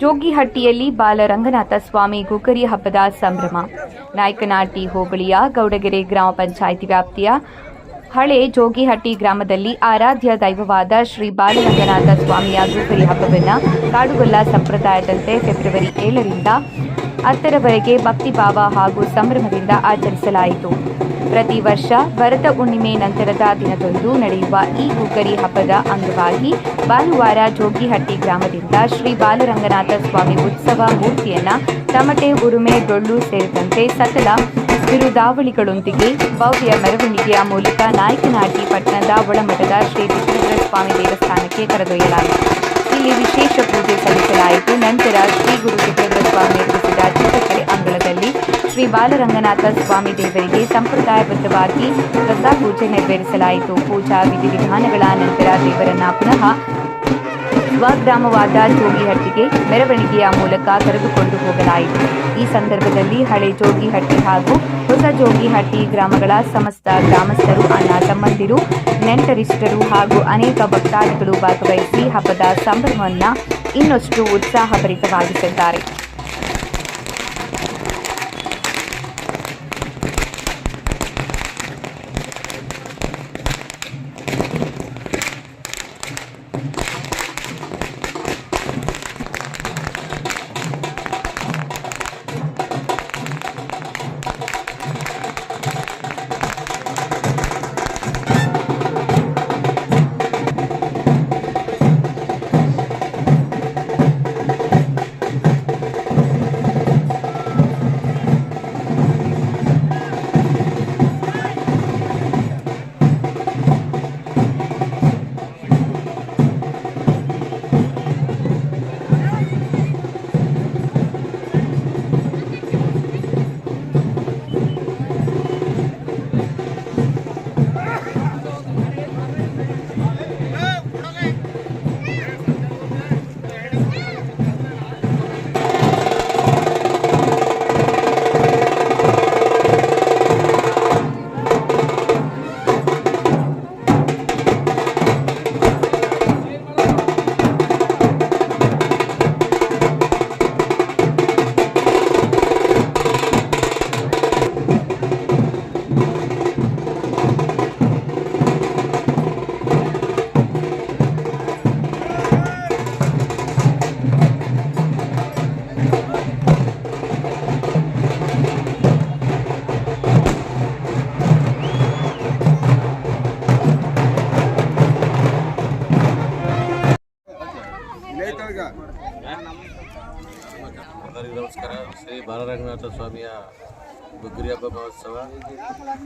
ಜೋಗಿಹಟ್ಟಿಯಲ್ಲಿ ಬಾಲರಂಗನಾಥ ಸ್ವಾಮಿ ಗುಗ್ಗರಿ ಹಬ್ಬದ ಸಂಭ್ರಮ. ನಾಯಕನಹಟ್ಟಿ ಹೋಬಳಿಯ ಗೌಡಗೆರೆ ಗ್ರಾಮ ಪಂಚಾಯಿತಿ ವ್ಯಾಪ್ತಿಯ ಹಳೆ ಜೋಗಿಹಟ್ಟಿ ಗ್ರಾಮದಲ್ಲಿ ಆರಾಧ್ಯ ದೈವವಾದ ಶ್ರೀ ಬಾಲರಂಗನಾಥ ಸ್ವಾಮಿಯ ಗುಗ್ಗರಿ ಹಬ್ಬವನ್ನು ಕಾಡುಗೊಲ್ಲ ಸಂಪ್ರದಾಯದಂತೆ ಫೆಬ್ರವರಿ ಏಳರಿಂದ ಹತ್ತರವರೆಗೆ ಭಕ್ತಿಭಾವ ಹಾಗೂ ಸಂಭ್ರಮದಿಂದ ಆಚರಿಸಲಾಯಿತು. ಪ್ರತಿ ವರ್ಷ ಭರತ ಹುಣ್ಣಿಮೆ ನಂತರದ ದಿನದಂದು ನಡೆಯುವ ಈ ಗುಗ್ಗರಿ ಹಬ್ಬದ ಅಂಗವಾಗಿ ಭಾನುವಾರ ಜೋಗಿಹಟ್ಟಿ ಗ್ರಾಮದಿಂದ ಶ್ರೀ ಬಾಲರಂಗನಾಥ ಸ್ವಾಮಿ ಉತ್ಸವ ಮೂರ್ತಿಯನ್ನ ತಮಟೆ, ಉರುಮೆ, ಡೊಳ್ಳು ಸೇರಿದಂತೆ ಸಕಲ ಬಿರುದಾವಳಿಗಳೊಂದಿಗೆ ಭವ್ಯ ಮೆರವಣಿಗೆಯ ಮೂಲಕ ನಾಯಕನಾಟಿ ಪಟ್ಟಣದ ಒಳಮಠದ ಶ್ರೀ ವಿಶ್ವೇಶ್ವರ ಸ್ವಾಮಿ ದೇವಸ್ಥಾನಕ್ಕೆ ಕರೆದೊಯ್ಯಲಾಯಿತು. ಇಲ್ಲಿ ವಿಶೇಷ ಪೂಜೆ ಸಲ್ಲಿಸಲಾಯಿತು. ನಂತರ ಶ್ರೀ ಗುರು ಸಿದ್ದೇಶ್ವರ ಸ್ವಾಮಿ ನಿರ್ಮಿಸಿದ ಚಿತ್ರಕಲೆ ಅಂಗಳದಲ್ಲಿ ಶ್ರೀ ಬಾಲರಂಗನಾಥ ಸ್ವಾಮಿ ದೇವರಿಗೆ ಸಂಪ್ರದಾಯಬದ್ಧವಾಗಿ ಪ್ರಸಾದ ಪೂಜೆ ನೆರವೇರಿಸಲಾಯಿತು. ಪೂಜಾ ವಿಧಿವಿಧಾನಗಳ ನಂತರ ದೇವರನ್ನ ಪುನಃ ಸ್ವಗ್ರಾಮವಾದ ಜೋಗಿಹಟ್ಟಿಗೆ ಮೆರವಣಿಗೆಯ ಮೂಲಕ ಕರೆದುಕೊಂಡು ಹೋಗಲಾಯಿತು. ಈ ಸಂದರ್ಭದಲ್ಲಿ ಹಳೆ ಜೋಗಿಹಟ್ಟಿ ಹಾಗೂ ಹೊಸ ಜೋಗಿಹಟ್ಟಿ ಗ್ರಾಮಗಳ ಸಮಸ್ತ ಗ್ರಾಮಸ್ಥರು, ಅಣ್ಣ ತಮ್ಮಂದಿರು, ನೆಂಟರಿಷ್ಟರು ಹಾಗೂ ಅನೇಕ ಭಕ್ತಾದಿಗಳು ಭಾಗವಹಿಸಿ ಹಬ್ಬದ ಸಂಭ್ರಮವನ್ನು ಇನ್ನಷ್ಟು ಉತ್ಸಾಹಭರಿತವಾಗಿಸಿದ್ದಾರೆ ನಮಸ್ಕಾರ. ಶ್ರೀ ಬಾಲರಂಗನಾಥ ಸ್ವಾಮಿಯ ಬುಗ್ರಿ ಹಬ್ಬ ಮಹೋತ್ಸವ.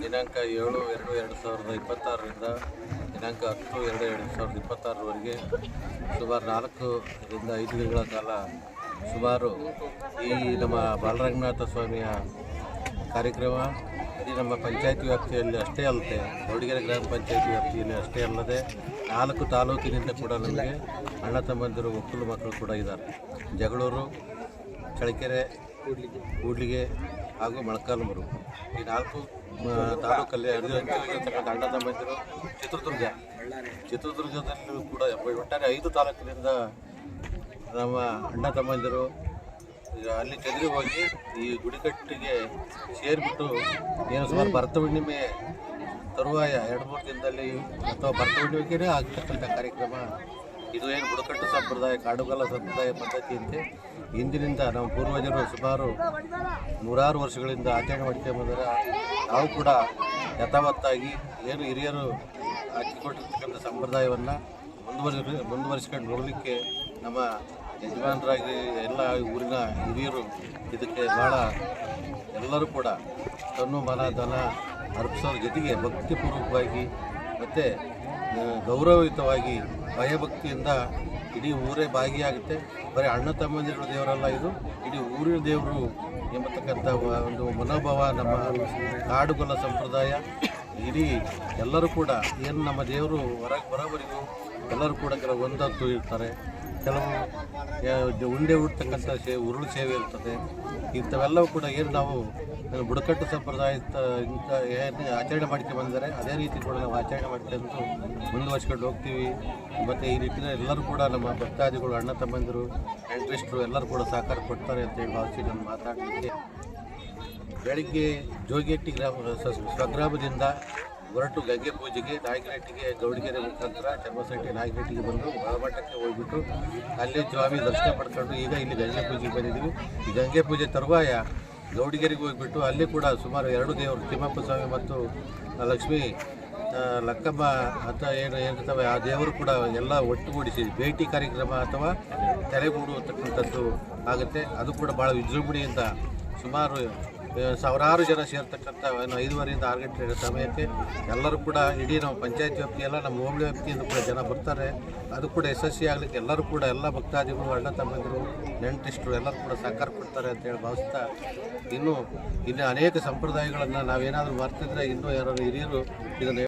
ದಿನಾಂಕ ಏಳು ಎರಡು ಎರಡು ಸಾವಿರದ ಇಪ್ಪತ್ತಾರರಿಂದ ದಿನಾಂಕ ಹತ್ತು ಎರಡು ಎರಡು ಸಾವಿರದ ಇಪ್ಪತ್ತಾರರವರೆಗೆ ಸುಮಾರು ನಾಲ್ಕರಿಂದ ಐದು ದಿನಗಳ ಕಾಲ ಸುಮಾರು ಈ ನಮ್ಮ ಬಾಲರಂಗನಾಥ ಸ್ವಾಮಿಯ ಕಾರ್ಯಕ್ರಮ ಇದು ನಮ್ಮ ಪಂಚಾಯತಿ ವ್ಯಾಪ್ತಿಯಲ್ಲಿ ಅಷ್ಟೇ ಅಲ್ಲದೆ ಗೌಡಿಗೆರೆ ಗ್ರಾಮ ಪಂಚಾಯತಿ ವ್ಯಾಪ್ತಿಯಲ್ಲಿ ಅಷ್ಟೇ ಅಲ್ಲದೆ ನಾಲ್ಕು ತಾಲೂಕಿನಿಂದ ಕೂಡ ನಮಗೆ ಅಣ್ಣ ತಮ್ಮಂದಿರು, ಒಕ್ಕಲು ಮಕ್ಕಳು ಕೂಡ ಇದ್ದಾರೆ. ಜಗಳೂರು ಚಳಕೆರೆ ಕೂಡ್ಲಿಗೆ ಹಾಗೂ ಮೊಳಕಾಲ್ಮೂರು. ಈ ನಾಲ್ಕು ತಾಲೂಕಲ್ಲಿ ಹಂಚಿಕೊಂಡಿರ್ತಕ್ಕಂಥ ಅಣ್ಣ ತಮ್ಮಂದಿರು ಚಿತ್ರದುರ್ಗ. ಚಿತ್ರದುರ್ಗದಲ್ಲೂ ಕೂಡ ಒಟ್ಟಾರೆ ಐದು ತಾಲೂಕಿನಿಂದ ನಮ್ಮ ಅಣ್ಣ ತಮ್ಮಂದಿರು ಈಗ ಅಲ್ಲಿ ಚದುರಿ ಹೋಗಿ ಈ ಗುಡಿಕಟ್ಟಿಗೆ ಸೇರಿಬಿಟ್ಟು ಏನು ಸುಮಾರು ಭರತ ಹುಣ್ಣಿಮೆ ತರುವಾಯ ಎರಡು ಮೂರು ದಿನದಲ್ಲಿ ಅಥವಾ ಭರತ ಹುಣ್ಣಿಮೆಗೆ ಆಗ್ತಕ್ಕಂಥ ಕಾರ್ಯಕ್ರಮ. ಇದು ಏನು ಬುಡಕಟ್ಟು ಸಂಪ್ರದಾಯ, ಕಾಡುಗಾಲ ಸಂಪ್ರದಾಯ ಪದ್ಧತಿಯಂತೆ ಇಂದಿನಿಂದ ನಮ್ಮ ಪೂರ್ವಜರು ಸುಮಾರು ನೂರಾರು ವರ್ಷಗಳಿಂದ ಆಚರಣೆ ಮಾಡ್ಕೊಂಬಂದರೆ ನಾವು ಕೂಡ ಯಥಾವತ್ತಾಗಿ ಏನು ಹಿರಿಯರು ಹಾಕಿಕೊಟ್ಟಿರ್ತಕ್ಕಂಥ ಸಂಪ್ರದಾಯವನ್ನು ಮುಂದುವರಿಸ, ಮುಂದುವರಿಸ್ಕೊಂಡು ನೋಡಲಿಕ್ಕೆ ನಮ್ಮ ಯಜಮಾನರಾಗಿ ಎಲ್ಲ ಊರಿನ ಹಿರಿಯರು ಇದಕ್ಕೆ ಭಾಳ ಎಲ್ಲರೂ ಕೂಡ ತನ್ನು ಮನ ಧನ ಅರ್ಪಿಸೋದ್ರ ಜೊತೆಗೆ ಭಕ್ತಿಪೂರ್ವಕವಾಗಿ ಮತ್ತು ಗೌರವಯುತವಾಗಿ ಭಯಭಕ್ತಿಯಿಂದ ಇಡೀ ಊರೇ ಭಾಗಿಯಾಗುತ್ತೆ. ಬರೀ ಅಣ್ಣ ತಮ್ಮಂದಿರ ದೇವರಲ್ಲ ಇದು. ಇಡೀ ಊರಿನ ದೇವರು ಎಂಬತಕ್ಕಂಥ ಒಂದು ಮನೋಭಾವ, ನಮ್ಮ ಕಾಡುಗೊಲ್ಲ ಸಂಪ್ರದಾಯ. ಇಡೀ ಎಲ್ಲರೂ ಕೂಡ, ಏನು ನಮ್ಮ ದೇವರು ಹೊರಗೆ ಬರೋವರೆಗೂ ಎಲ್ಲರೂ ಕೂಡ ಕೆಲವು ಒಂದಂತೂ ಇರ್ತಾರೆ. ಕೆಲವು ಉಂಡೆ ಉಡ್ತಕ್ಕಂಥ ಸೇ, ಉರುಳು ಸೇವೆ ಇರ್ತದೆ. ಇಂಥವೆಲ್ಲವೂ ಕೂಡ ಏನು ನಾವು ಬುಡಕಟ್ಟು ಸಂಪ್ರದಾಯ ಇಂಥ ಏನು ಆಚರಣೆ ಮಾಡ್ಕೊಂಡು ಬಂದರೆ ಅದೇ ರೀತಿ ಕೂಡ ನಾವು ಆಚರಣೆ ಮಾಡ್ಕೊಂಡು ಮುಂದುವರ್ಸ್ಕೊಂಡು ಹೋಗ್ತೀವಿ. ಮತ್ತು ಈ ನಿಟ್ಟಿನಲ್ಲಿ ಎಲ್ಲರೂ ಕೂಡ ನಮ್ಮ ಭಕ್ತಾದಿಗಳು, ಅಣ್ಣ ತಮ್ಮಂದಿರು ಎಂಟ್ರೆಸ್ಟ್ರು ಎಲ್ಲರೂ ಕೂಡ ಸಹಕಾರ ಕೊಡ್ತಾರೆ ಅಂತೇಳಿ ಭಾವಿಸಿ ನಾನು ಮಾತಾಡಲಿಕ್ಕೆ ಬೆಳಿಗ್ಗೆ ಜೋಗೆಟ್ಟಿ ಗ್ರಾಮ ಸ್ವಗ್ರಾಮದಿಂದ ಹೊರಟು ಗಂಗೆ ಪೂಜೆಗೆ ನಾಯಕನಹಟ್ಟಿಗೆ ಗೌಡಿಗೆರೆ ಮುಖಾಂತರ ಚರ್ಮಸಂಟಿ ನಾಯಕನಹಟ್ಟಿಗೆ ಬಂದು ಬಾಳಮಟ್ಟಕ್ಕೆ ಹೋಗ್ಬಿಟ್ಟು ಅಲ್ಲಿ ಸ್ವಾಮಿ ದರ್ಶನ ಪಡ್ಕೊಂಡು ಈಗ ಇಲ್ಲಿ ಗಂಗೆ ಪೂಜೆಗೆ ಬಂದಿದ್ದೀವಿ. ಈ ಗಂಗೆ ಪೂಜೆ ತರುವಾಯ ಗೌಡಿಗೆರೆಗೆ ಹೋಗ್ಬಿಟ್ಟು ಅಲ್ಲಿ ಕೂಡ ಸುಮಾರು ಎರಡು ದೇವರು, ತಿಮ್ಮಪ್ಪ ಸ್ವಾಮಿ ಮತ್ತು ಲಕ್ಷ್ಮೀ ಲಕ್ಕಮ್ಮ ಅಂತ ಏನು ಏನಿರ್ತವೆ ಆ ದೇವರು ಕೂಡ ಎಲ್ಲ ಒಟ್ಟುಗೂಡಿಸಿ ಭೇಟಿ ಕಾರ್ಯಕ್ರಮ ಅಥವಾ ತಲೆಗೂಡು ಅಂತಕ್ಕಂಥದ್ದು ಆಗುತ್ತೆ. ಅದು ಕೂಡ ಭಾಳ ವಿಜೃಂಭಣೆಯಿಂದ ಸುಮಾರು ಸಾವಿರಾರು ಜನ ಸೇರ್ತಕ್ಕಂಥ ಏನು ಐದುವರೆಯಿಂದ ಆರು ಗಂಟೆ ಸಮಯಕ್ಕೆ ಎಲ್ಲರೂ ಕೂಡ ಇಡೀ ನಾವು ಪಂಚಾಯತ್ ವ್ಯಾಪ್ತಿಯೆಲ್ಲ, ನಮ್ಮ ಹೋಬಳಿ ವ್ಯಾಪ್ತಿಯಿಂದ ಕೂಡ ಜನ ಬರ್ತಾರೆ. ಅದು ಕೂಡ ಯಶಸ್ವಿ ಆಗಲಿಕ್ಕೆ ಎಲ್ಲರೂ ಕೂಡ ಎಲ್ಲ ಭಕ್ತಾದಿಗಳು, ಅಣ್ಣ ತಮ್ಮಂದಿರು ನೆಂಟಿಸ್ಟರು ಎಲ್ಲರೂ ಕೂಡ ಸಹಕಾರ ಕೊಡ್ತಾರೆ ಅಂತೇಳಿ ಭಾವಿಸ್ತಾ ಇನ್ನು ಇನ್ನು ಅನೇಕ ಸಂಪ್ರದಾಯಗಳನ್ನು ನಾವೇನಾದರೂ ಮರ್ತಿದ್ರೆ ಇನ್ನೂ ಯಾರಾದ್ರು ಹಿರಿಯರು ಇದನ್ನು